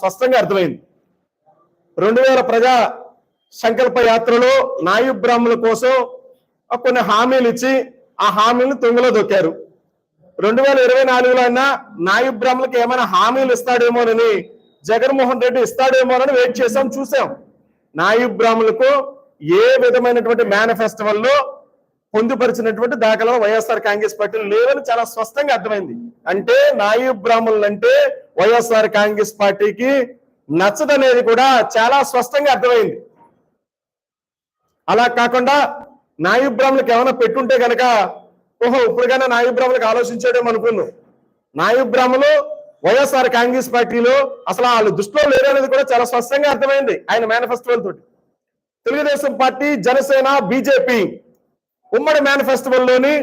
స్పష్టంగా అర్థమైంది. రెండు వేల ప్రజా సంకల్ప యాత్రలో నాయు బ్రాహ్మణుల కోసం కొన్ని హామీలు ఇచ్చి ఆ హామీలను తొంగిలో దొక్కారు. రెండు వేల ఇరవై నాలుగులో అయినా నాయు బ్రాహ్మణులకు ఏమైనా హామీలు ఇస్తాడేమోనని జగన్మోహన్ రెడ్డి ఇస్తాడేమోనని వెయిట్ చేసాం చూసాం నాయు బ్రాహ్మణులకు ఏ విధమైనటువంటి మేనిఫెస్టివల్లో పొందుపరిచినటువంటి దాఖలో వైఎస్ఆర్ కాంగ్రెస్ పార్టీలు లేవని చాలా స్పష్టంగా అర్థమైంది. అంటే నాయు బ్రాహ్మణులు అంటే వైఎస్ఆర్ కాంగ్రెస్ పార్టీకి నచ్చదనేది కూడా చాలా స్పష్టంగా అర్థమైంది. అలా కాకుండా నాయుబ్రాహ్మణులకు ఏమైనా పెట్టుంటే గనక ఓహో ఇప్పుడుగానే నాయు బ్రాహ్మణులకు ఆలోచించాడేమో అనుకున్నాం నాయుబ్రాహ్మణులు వైఎస్ఆర్ కాంగ్రెస్ పార్టీలో అసలు వాళ్ళు దృష్టిలో లేరు అనేది కూడా చాలా స్పష్టంగా అర్థమైంది ఆయన మేనిఫెస్టోలతో తోటి. తెలుగుదేశం పార్టీ జనసేన బీజేపీ ఉమ్మడి మేనిఫెస్టోలోని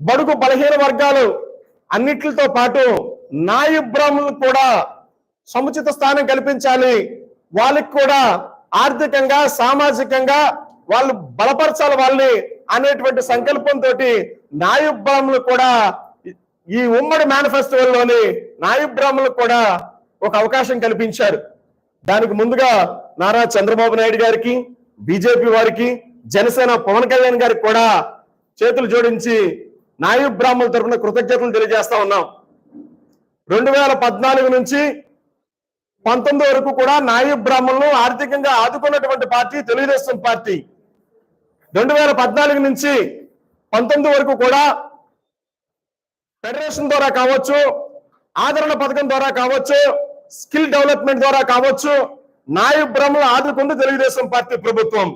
బడుగు బలహీన వర్గాలు అన్నిటితో పాటు నాయు బ్రాహ్మణులకు కూడా సముచిత స్థానం కల్పించాలి. వాళ్ళకి కూడా ఆర్థికంగా సామాజికంగా వాళ్ళు బలపరచాలి వాళ్ళని అనేటువంటి సంకల్పంతో నాయు బ్రాహ్మణులు కూడా ఈ ఉమ్మడి మేనిఫెస్టోలోని నాయు బ్రాహ్మణులకు కూడా ఒక అవకాశం కల్పించారు. దానికి ముందుగా నారా చంద్రబాబు నాయుడు గారికి బీజేపీ వారికి జనసేన పవన్ కళ్యాణ్ గారికి కూడా చేతులు జోడించి నాయు బ్రాహ్మణుల తరఫున కృతజ్ఞతలు తెలియజేస్తా ఉన్నాం. రెండు వేల పద్నాలుగు నుంచి పంతొమ్మిది వరకు కూడా నాయు బ్రాహ్మణులు ఆర్థికంగా ఆదుకున్నటువంటి పార్టీ తెలుగుదేశం పార్టీ. రెండు వేల పద్నాలుగు నుంచి పంతొమ్మిది వరకు కూడా ఫెడరేషన్ ద్వారా కావచ్చు ఆదరణ పథకం ద్వారా కావచ్చు స్కిల్ డెవలప్మెంట్ ద్వారా కావచ్చు నాయు బ్రహ్మలు ఆదుకుంది తెలుగుదేశం పార్టీ ప్రభుత్వం.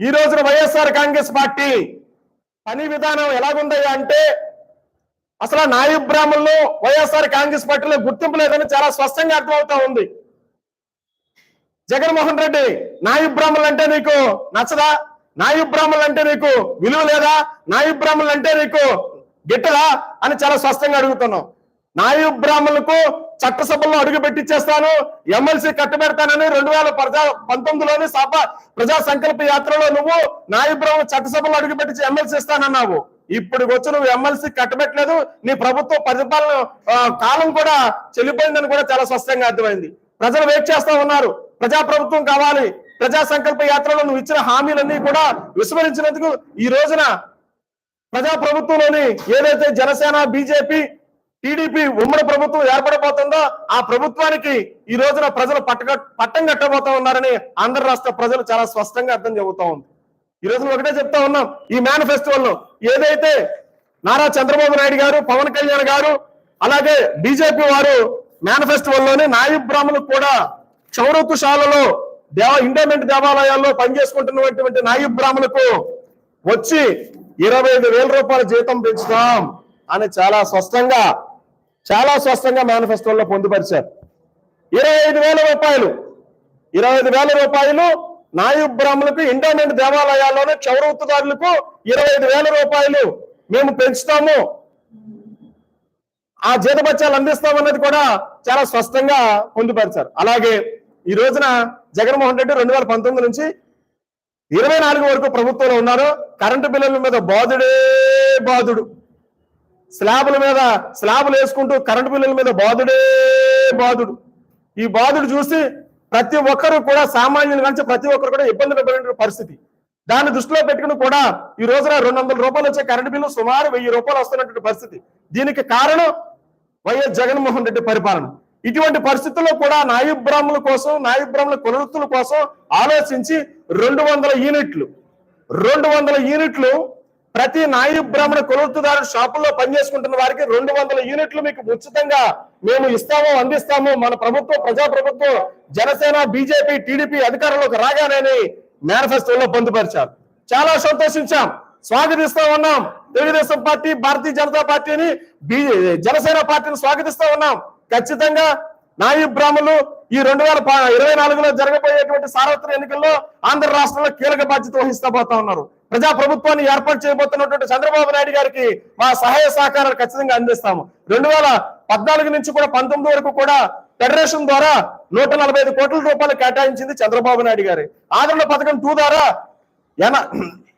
ఈ రోజున వైఎస్ఆర్ కాంగ్రెస్ పార్టీ పని విధానం ఎలాగుందయ్యా అంటే అసలు నాయు బ్రాహ్మణులు వైఎస్ఆర్ కాంగ్రెస్ పార్టీలో గుర్తింపు లేదని చాలా స్పష్టంగా అర్థమవుతా ఉంది. జగన్మోహన్ రెడ్డి నాయు బ్రాహ్మణులు అంటే నీకు నచ్చదా? నాయు బ్రాహ్మణులు అంటే నీకు విలువ లేదా? నాయు బ్రాహ్మణులు అంటే నీకు గిట్టదా? అని చాలా స్పష్టంగా అడుగుతున్నాం. నాయు బ్రాహ్మణులకు చట్టసభలో అడుగు పెట్టించేస్తాను ఎమ్మెల్సీ కట్టబెడతానని రెండు వేల ప్రజా పంతొమ్మిదిలోని సభ ప్రజా సంకల్ప యాత్రలో నువ్వు నాయు బ్రాహ్మణులు చట్టసభలో అడుగు పెట్టించి ఎమ్మెల్సీ ఇస్తానన్నావు. ఇప్పుడు వచ్చి నువ్వు ఎమ్మెల్సీ కట్టబెట్టలేదు నీ ప్రభుత్వ పరిపాలన కాలం కూడా చెల్లిపోయిందని కూడా చాలా స్పష్టంగా అర్థమైంది. ప్రజలు వెయిట్ చేస్తా ఉన్నారు. ప్రజా ప్రభుత్వం కావాలి. ప్రజా సంకల్ప యాత్రలో నువ్వు ఇచ్చిన హామీలన్నీ కూడా విస్మరించినందుకు ఈ రోజున ప్రజా ప్రభుత్వంలోని ఏదైతే జనసేన బీజేపీ టీడీపీ ఉమ్మడి ప్రభుత్వం ఏర్పడబోతుందో ఆ ప్రభుత్వానికి ఈ రోజున ప్రజలు పట్టక పట్టం కట్టబోతా ఉన్నారని ఆంధ్ర రాష్ట్ర ప్రజలు చాలా స్పష్టంగా అర్థం చెబుతా ఉంది. ఈ రోజు ఒకటే చెప్తా ఉన్నాం ఈ మేనిఫెస్టోలో ఏదైతే నారా చంద్రబాబు నాయుడు గారు పవన్ కళ్యాణ్ గారు అలాగే బీజేపీ వారు మేనిఫెస్టోలోని నాయు బ్రాహ్మణులు కూడా చౌరతుశాలలో దేవ ఇండోమెంట్ దేవాలయాల్లో పనిచేసుకుంటున్నటువంటి నాయు బ్రాహ్మణులకు వచ్చి ఇరవై ఐదు వేల రూపాయల జీతం పెంచుతాం అని చాలా స్పష్టంగా చాలా స్పష్టంగా మేనిఫెస్టోలో పొందుపరిచారు. ఇరవై ఐదు వేల రూపాయలు ఇరవై ఐదు వేల రూపాయలు నాయు బ్రాహ్మణులకు ఇండోమెంట్ దేవాలయాల్లోనే చౌరవృత్తుదారులకు ఇరవై ఐదు వేల రూపాయలు మేము పెంచుతాము. ఆ జీతబత్యాలు అందిస్తామన్నది కూడా చాలా స్పష్టంగా పొందుపరిచారు. అలాగే ఈ రోజున జగన్మోహన్ రెడ్డి రెండు వేల పంతొమ్మిది నుంచి ఇరవై నాలుగు వరకు ప్రభుత్వంలో ఉన్నారు. కరెంటు బిల్లుల మీద బాధుడే బాధుడు. స్లాబుల మీద స్లాబులు వేసుకుంటూ కరెంటు బిల్లుల మీద బాధుడే బాధుడు. ఈ బాధుడు చూసి ప్రతి ఒక్కరు కూడా సామాన్యుల నుంచి ప్రతి ఒక్కరు కూడా ఇబ్బంది పడిన పరిస్థితి. దాన్ని దృష్టిలో పెట్టుకుని కూడా ఈ రోజున రెండు వందల రూపాయలు వచ్చే కరెంటు బిల్లు సుమారు వెయ్యి రూపాయలు వస్తున్నటువంటి పరిస్థితి. దీనికి కారణం వైఎస్ జగన్మోహన్ రెడ్డి పరిపాలన. ఇటువంటి పరిస్థితుల్లో కూడా నాయుబ్రాహ్మణుల కోసం నాయుబ్రాహ్మణుల కులవృత్తుల కోసం ఆలోచించి రెండు వందల యూనిట్లు రెండు వందల యూనిట్లు ప్రతి నాయు బ్రాహ్మణ కొలుతుదారు షాపుల్లో పనిచేసుకుంటున్న వారికి రెండు వందల యూనిట్లు మీకు ఉచితంగా మేము ఇస్తాము అందిస్తాము. మన ప్రభుత్వం ప్రజా ప్రభుత్వం జనసేన బీజేపీ టీడీపీ అధికారంలోకి రాగానే మేనిఫెస్టోలో పొందుపరిచారు. చాలా సంతోషించాం. స్వాగతిస్తా ఉన్నాం. తెలుగుదేశం పార్టీ భారతీయ జనతా పార్టీని జనసేన పార్టీని స్వాగతిస్తా ఉన్నాం. ఖచ్చితంగా నాయీ బ్రాహ్మణులు ఈ రెండు వేల ప- ఇరవై నాలుగులో జరగబోయేటువంటి సార్వత్రిక ఎన్నికల్లో ఆంధ్ర రాష్ట్రంలో కీలక బాధ్యత వహిస్తా పోతా ఉన్నారు. ప్రజా ప్రభుత్వాన్ని ఏర్పాటు చేయబోతున్నటువంటి చంద్రబాబు నాయుడు గారికి మా సహాయ సహకారాలు ఖచ్చితంగా అందిస్తాము. రెండు వేల పద్నాలుగు నుంచి కూడా పంతొమ్మిది వరకు కూడా ఫెడరేషన్ ద్వారా నూట నలభై ఐదు కోట్ల రూపాయలు కేటాయించింది చంద్రబాబు నాయుడు గారి. ఆదరణ పథకం టూ ద్వారా ఎన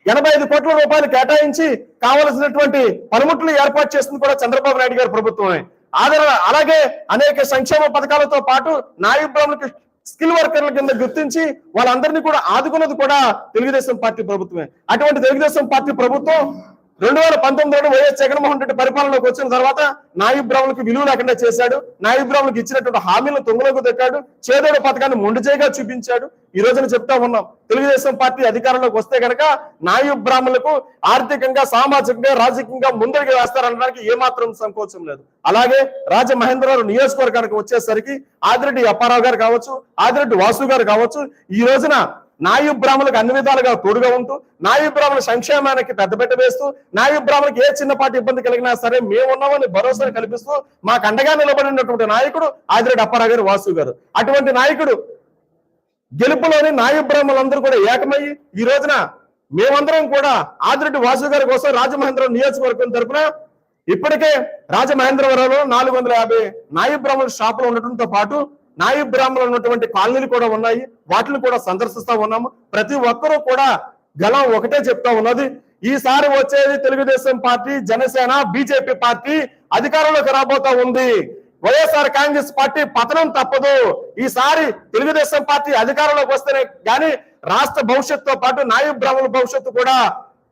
ఎనభై ఐదు కోట్ల రూపాయలు కేటాయించి కావలసినటువంటి పనిముట్లు ఏర్పాటు చేసింది కూడా చంద్రబాబు నాయుడు గారి ప్రభుత్వమే. ఆదరణ. అలాగే అనేక సంక్షేమ పథకాలతో పాటు నాయు బ్రాహ్మణులకు స్కిల్ వర్కర్ల కింద గుర్తించి వాళ్ళందరినీ కూడా ఆదుకున్నది కూడా తెలుగుదేశం పార్టీ ప్రభుత్వమే. అటువంటి తెలుగుదేశం పార్టీ ప్రభుత్వం రెండు వేల పంతొమ్మిదిలో వైఎస్ జగన్మోహన్ రెడ్డి పరిపాలనలోకి వచ్చిన తర్వాత నాయి బ్రాహ్మణులకు విలువ లేకుండా చేశాడు. నాయి బ్రాహ్మణులకు ఇచ్చినటువంటి హామీలను తొంగలోకి దొక్కాడు. చేదోడు పథకాన్ని మొండిచేయగా చూపించాడు. ఈ రోజున చెప్తా ఉన్నాం. తెలుగుదేశం పార్టీ అధికారంలోకి వస్తే గనక నాయు బ్రాహ్మణులకు ఆర్థికంగా సామాజికంగా రాజకీయంగా ముందరికి వేస్తారనడానికి ఏమాత్రం సంకోచం లేదు. అలాగే రాజమహేంద్రరావు నియోజకవర్గానికి వచ్చేసరికి ఆదిరెడ్డి అప్పారావు గారు కావచ్చు ఆదిరెడ్డి వాసు గారు కావచ్చు ఈ రోజున నాయు బ్రాహ్మణులకు అన్ని విధాలుగా తోడుగా ఉంటూ నాయు బ్రాహ్మణ సంక్షేమానికి పెద్దపెట్ట వేస్తూ నాయు బ్రాహ్మణులకు ఏ చిన్నపాటి ఇబ్బంది కలిగినా సరే మేము ఉన్నామని భరోసా కల్పిస్తూ మాకు అండగా నిలబడినటువంటి నాయకుడు ఆదిరెడ్డి అప్పారావు గారు వాసు గారు. అటువంటి నాయకుడు గెలుపులోని నాయు బ్రాహ్మణులందరూ కూడా ఏకమయ్యి ఈ రోజున మేమందరం కూడా ఆదిరెడ్డి వాసు గారి కోసం రాజమహేంద్రం నియోజకవర్గం తరపున ఇప్పటికే రాజమహేంద్రవరంలో నాలుగు వందల యాభై నాయు బ్రాహ్మణుల షాపులు ఉండటంతో పాటు నాయు బ్రాహ్మణులు ఉన్నటువంటి కాలనీలు కూడా ఉన్నాయి. వాటిని కూడా సందర్శిస్తా ఉన్నాము. ప్రతి ఒక్కరూ కూడా గలం ఒకటే చెప్తా ఉన్నది. ఈసారి వచ్చేది Telugu Desam party Janasena BJP party అధికారంలోకి రాబోతా ఉంది. వైఎస్ఆర్ కాంగ్రెస్ పార్టీ పతనం తప్పదు. ఈసారి తెలుగుదేశం పార్టీ అధికారంలోకి వస్తేనే కానీ రాష్ట్ర భవిష్యత్తుతో పాటు నాయు బ్రాహ్మణుల భవిష్యత్తు కూడా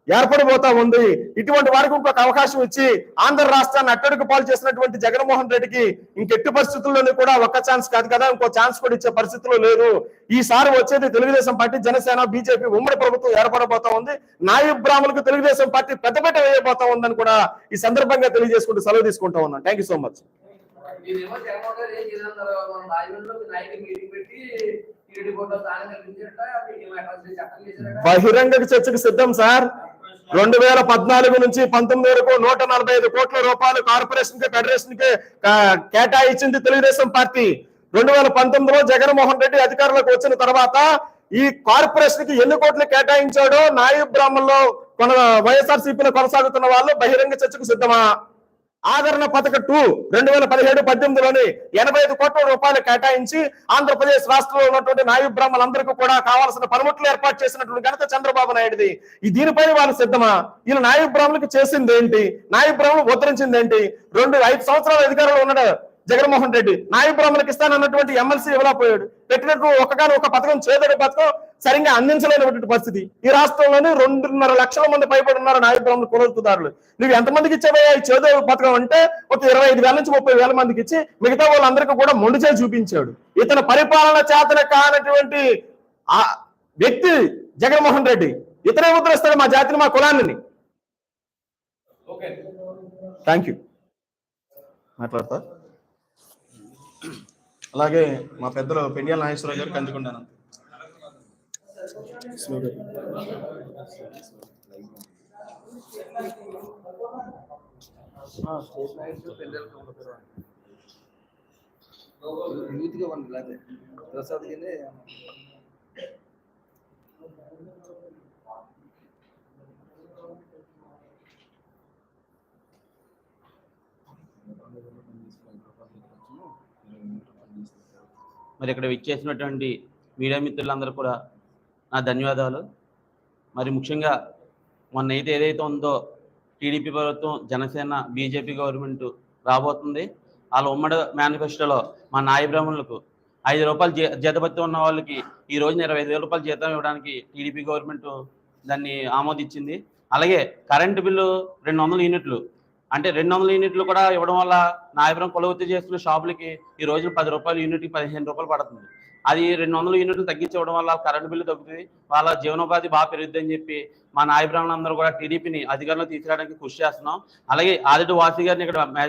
ఏర్పడిపోతా ఉంది. ఇటువంటి వారికి ఇంకొక అవకాశం ఇచ్చి ఆంధ్ర రాష్ట్రాన్ని అట్టడుగు పాలు చేసినటువంటి జగన్మోహన్ రెడ్డికి ఇంకెట్టి పరిస్థితుల్లోనూ కూడా ఒక్క ఛాన్స్ కాదు కదా ఇంకో ఛాన్స్ కూడా ఇచ్చే పరిస్థితులు లేరు ఈసారి వచ్చేది తెలుగుదేశం పార్టీ జనసేన బీజేపీ ఉమ్మడి ప్రభుత్వం ఏర్పడబోతా ఉంది. నాయు బ్రాహ్మణులకు తెలుగుదేశం పార్టీ పెద్దపెట్ట వేయబోతా ఉందని కూడా ఈ సందర్భంగా తెలియజేసుకుంటూ సెలవు తీసుకుంటా ఉన్నాను. థ్యాంక్ సో మచ్ మీరేమో జగన్మోహన్ గారు ఏం మన రాజమండ్రిలో నాయకులు మీటింగ్ పెట్టి బహిరంగ చర్చకు సిద్ధం సార్. రెండు వేల పద్నాలుగు నుంచి పంతొమ్మిది వరకు నూట నలభై ఐదు కోట్ల రూపాయలు కార్పొరేషన్కి ఫెడరేషన్కి కేటాయించింది తెలుగుదేశం పార్టీ. రెండు వేల పంతొమ్మిదిలో జగన్మోహన్ రెడ్డి అధికారంలోకి వచ్చిన తర్వాత ఈ కార్పొరేషన్కి ఎన్ని కోట్లు కేటాయించాడో నాయు బ్రాహ్మణంలో కొన వైఎస్ఆర్ సిపిలో కొనసాగుతున్న వాళ్ళు బహిరంగ చర్చకు సిద్ధమా? ఆదరణ పథక టూ రెండు వేల పదిహేడు పద్దెనిమిదిలోని ఎనభై ఐదు కోట్ల రూపాయలు కేటాయించి ఆంధ్రప్రదేశ్ రాష్ట్రంలో ఉన్నటువంటి నాయు బ్రాహ్మణులందరికీ కూడా కావాల్సిన పనిముట్లు ఏర్పాటు చేసినటువంటి ఘనత చంద్రబాబు నాయుడుది. ఈ దీనిపై వాళ్ళు సిద్ధమా? వీళ్ళు నాయు బ్రాహ్మణులకు చేసింది ఏంటి నాయు బ్రాహ్మణులు ఉద్ధరించింది ఏంటి రెండు ఐదు సంవత్సరాల అధికారంలో ఉన్నాడు జగన్మోహన్ రెడ్డి. నాయు బ్రాహ్మణులకు ఇస్తానన్నటువంటి ఎమ్మెల్సీ ఇవ్వలేకపోయాడు పెట్టినట్టు ఒకగాని ఒక పథకం చేదడి పథకం సరిగ్గా అందించలేనటువంటి పరిస్థితి. ఈ రాష్ట్రంలోని రెండున్నర లక్షల మంది పైబడి ఉన్నారు నాయు బ్రాహ్మణ కులవృత్తిదారులు నువ్వు ఎంతమందికి ఇచ్చావయ్యా ఈ చేదో పథకం అంటే ఒక ఇరవై ఐదు వేల నుంచి ముప్పై వేల మందికి ఇచ్చి మిగతా వాళ్ళందరికీ కూడా మొండి చేసి చూపించాడు. ఇతని పరిపాలన చేతన కానటువంటి ఆ వ్యక్తి జగన్మోహన్ రెడ్డి. ఇతనే ముద్రిస్తాడు మా జాతిని మా కులాన్ని. థ్యాంక్ యూ మాట్లాడతా. అలాగే మా పెద్దలు పెండియాల నాగేశ్వరరావు గారు కంచుకుంటాను యూత్గా ఉంది లేకపోతే ప్రసాద్ కింద మరి ఇక్కడ విచ్చేసినటువంటి మీడియా మిత్రులందరూ కూడా నా ధన్యవాదాలు. మరి ముఖ్యంగా మొన్న అయితే ఏదైతే ఉందో టీడీపీ ప్రభుత్వం జనసేన బీజేపీ గవర్నమెంట్ రాబోతుంది. వాళ్ళ ఉమ్మడి మేనిఫెస్టోలో మా నాయ బ్రాహ్మణులకు ఐదు రూపాయలు జీ జీతభత్యం ఉన్న వాళ్ళకి ఈ రోజున ఇరవై ఐదు వేల రూపాయలు జీతం ఇవ్వడానికి టీడీపీ గవర్నమెంట్ దాన్ని ఆమోదించింది. అలాగే కరెంటు బిల్లు రెండు వందల యూనిట్లు అంటే రెండు వందల యూనిట్లు కూడా ఇవ్వడం వల్ల నాయపురం కొలవృత్తి చేస్తున్న షాపులకి ఈ రోజున పది రూపాయలు యూనిట్కి పదిహేను రూపాయలు పడుతుంది. అది రెండు వందల యూనిట్లు తగ్గించడం వల్ల కరెంటు బిల్లు తగ్గుతుంది. వాళ్ళ జీవనోపాధి బాగా పెరుగుద్ది అని చెప్పి మా నాయబ్రాహ్మణులందరూ కూడా టీడీపీని అధికారంలో తీసుకురావడానికి కృషి చేస్తున్నాం. అలాగే ఆదిటి వాసి గారిని ఇక్కడ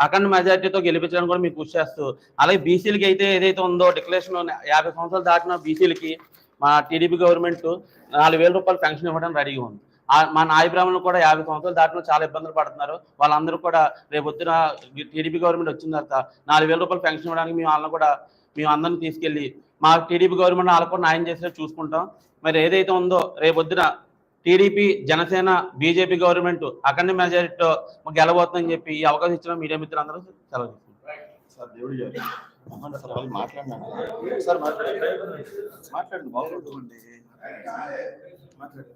అఖండ మెజార్టీతో గెలిపించడానికి కూడా మీకు కృషి చేస్తూ అలాగే బీసీలకి అయితే ఏదైతే ఉందో డిక్లరేషన్ యాభై సంవత్సరాలు దాటిన బీసీలకి మా టీడీపీ గవర్నమెంట్ నాలుగు వేల రూపాయలు పెన్షన్ ఇవ్వడానికి రెడీగా ఉంది. ఆ- మా నాయ బ్రాహ్మణులు కూడా యాభై సంవత్సరాలు దాటిలో చాలా ఇబ్బందులు పడుతున్నారు. వాళ్ళందరూ కూడా రేపు టీడీపీ గవర్నమెంట్ వచ్చిన తర్వాత నాలుగు వేల రూపాయలు పెన్షన్ ఇవ్వడానికి మేము వాళ్ళని కూడా మేము అందరిని తీసుకెళ్ళి మా టీడీపీ గవర్నమెంట్ వాళ్ళకు కూడా న్యాయం చేసేలా చూసుకుంటాం. మరి ఏదైతే ఉందో రేపు పొద్దున టీడీపీ జనసేన బీజేపీ గవర్నమెంట్ అఖండ మెజారిటీతో గెలబోతుందని చెప్పి ఈ అవకాశం ఇచ్చిన మీడియా మిత్రులందరూ సెలవు తీసుకుంటాం సార్ దేవుడు గారు. అమ్మండి సార్ వాళ్ళు మాట్లాడినా సార్ మాట్లాడండి. మాట్లాడండి బాగుంటుంది మాట్లాడండి.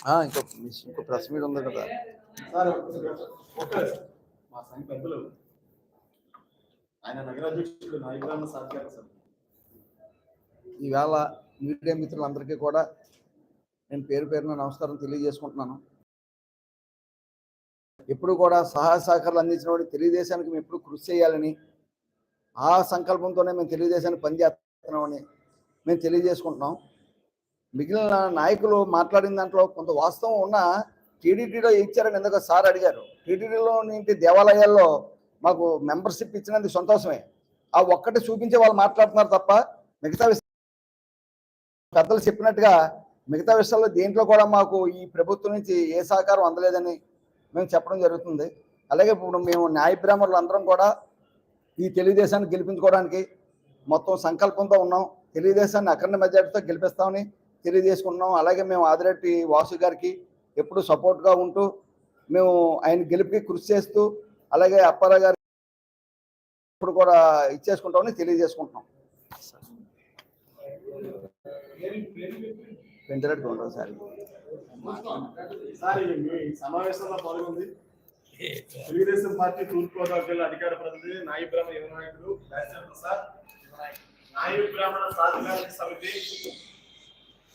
ఆ, ఇంకో ఇంకో ప్రెస్ మీట్ ఉంది కదా. మా సంఘ పెద్దలు ఆయన నగరాధ్యక్షుడు నాయకులన్న సాధ్యాలు సార్ ఈవేళ మీడియా మిత్రులందరికీ కూడా నేను పేరు పేరున నమస్కారం తెలియజేసుకుంటున్నాను. ఎప్పుడు కూడా సహాయ సహకారాలు అందించిన వాడికి తెలుగుదేశానికి మేము ఎప్పుడు కృషి చేయాలని ఆ సంకల్పంతోనే మేము తెలుగుదేశానికి పనిచేస్తున్నామని మేము తెలియజేసుకుంటున్నాం. మిగిలిన నాయకులు మాట్లాడిన దాంట్లో కొంత వాస్తవం ఉన్న టీడీటీలో ఇచ్చారని ఎందుకో సార్ అడిగారు. టీడీటీలో ఏంటి దేవాలయాల్లో మాకు మెంబర్షిప్ ఇచ్చినందుకు సంతోషమే. ఆ ఒక్కటి చూపించే వాళ్ళు మాట్లాడుతున్నారు తప్ప మిగతా విష- పెద్దలు చెప్పినట్టుగా మిగతా విషయాల్లో దేంట్లో కూడా మాకు ఈ ప్రభుత్వం నుంచి ఏ సహకారం అందలేదని మేము చెప్పడం జరుగుతుంది. అలాగే ఇప్పుడు మేము న్యాయ అందరం కూడా ఈ తెలుగుదేశాన్ని గెలిపించుకోవడానికి మొత్తం సంకల్పంతో ఉన్నాం. తెలుగుదేశాన్ని అఖండ మెజార్టీతో గెలిపిస్తామని తెలియజేసుకుంటున్నాం అలాగే మేము ఆదిరెడ్డి వాసు గారికి ఎప్పుడు సపోర్ట్గా ఉంటూ మేము ఆయన గెలుపుకి కృషి చేస్తూ అలాగే అప్పారావు గారి ఇప్పుడు కూడా ఇచ్చేసుకుంటామని తెలియజేసుకుంటున్నాం. సార్. సార్ ఈ మీ సమావేశంలో పాల్గొంది. తెలుగుదేశం పార్టీ తూర్పుగోదావరి జిల్లా అధికార ప్రతినిధి నాయ బ్రాహ్మణ యువ నాయకుడు రాజేంద్ర ప్రసాద్ నాయ బ్రాహ్మణ సాధికారిక సమితి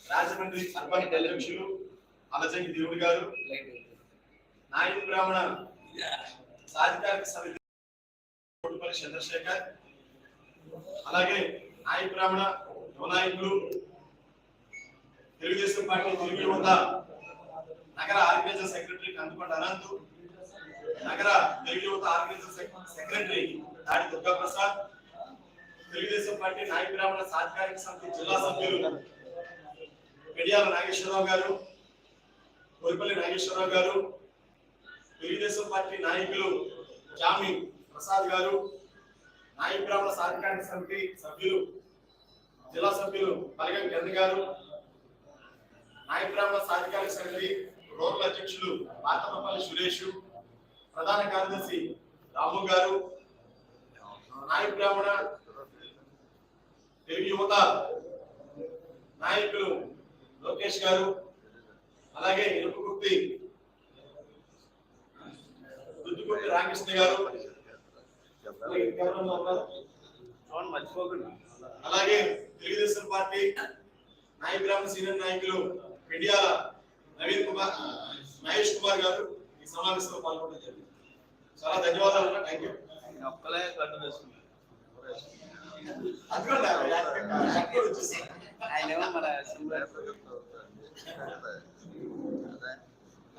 రాజమండ్రి అర్బన్ అధ్యక్షులు అలజంగి దేవుడి గారు. నాయుడు బ్రాహ్మణ సాధికారిక సమితి కోటిపల్లి చంద్రశేఖర్. అలాగే నాయ బ్రాహ్మణ యువనాయకులు. తెలుగుదేశం పార్టీ తెలుగు యువత నగర ఆర్గనైజర్ సెక్రటరీ కందుకొండ అనంత్. నగర తెలుగు యువత ఆర్గనైజర్ సెక్రటరీ దాడి దుర్గా ప్రసాద్ తెలుగుదేశం పార్టీ నాయ బ్రాహ్మణ సాధికారిక సమితి జిల్లా సభ్యులు పెడియాల నాగేశ్వరరావు గారు. కొరిపల్లి నాగేశ్వరరావు గారు తెలుగుదేశం పార్టీ నాయకులు జామి ప్రసాద్ గారు నాయ బ్రాహ్మణ సాధికారిక సమితి సభ్యులు జిల్లా సభ్యులు పలగం గంధ గారు నాయ బ్రాహ్మణ సాధికారిక సమితి రూరల్ అధ్యక్షులు మాతమపల్లి సురేష్ ప్రధాన కార్యదర్శి రాము గారు నాయ బ్రాహ్మణ తెలుగు యువత నాయకులు లోకేష్ గారు అలాగే ఇరుకుర్తి దుద్దుకుర్తి రామకృష్ణ గారు. అలాగే ఉన్నారు? అలాగే తెలుగుదేశం పార్టీ నాయ బ్రాహ్మణ సీనియర్ నాయకులు పెండియాల నవీన్ కుమార్ మహేష్ కుమార్ గారు ఈ సమావేశంలో పాల్గొనడం జరిగింది. చాలా ధన్యవాదాలు థ్యాంక్ యూ ఆయన మన